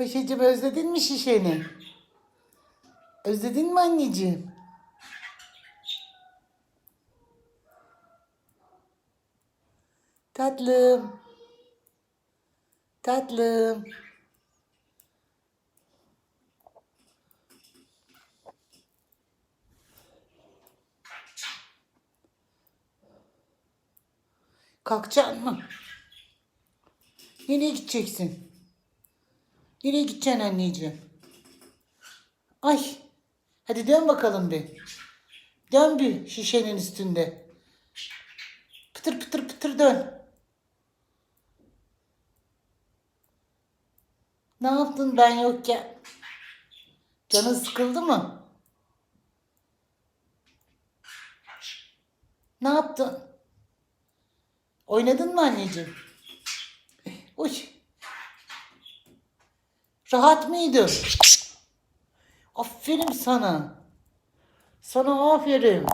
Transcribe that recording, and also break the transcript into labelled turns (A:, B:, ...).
A: Paşacığım özledin mi şişeni? Özledin mi anneciğim? Tatlım. Tatlım. Kalkacaksın mı? Nereye gideceksin? Nereye gideceksin anneciğim? Ay. Hadi dön bakalım bir. Dön bir şişenin üstünde. Pıtır pıtır pıtır dön. Ne yaptın ben yokken? Canın sıkıldı mı? Ne yaptın? Oynadın mı anneciğim? Uy. Rahat mıydı? Aferin sana. Sana aferin.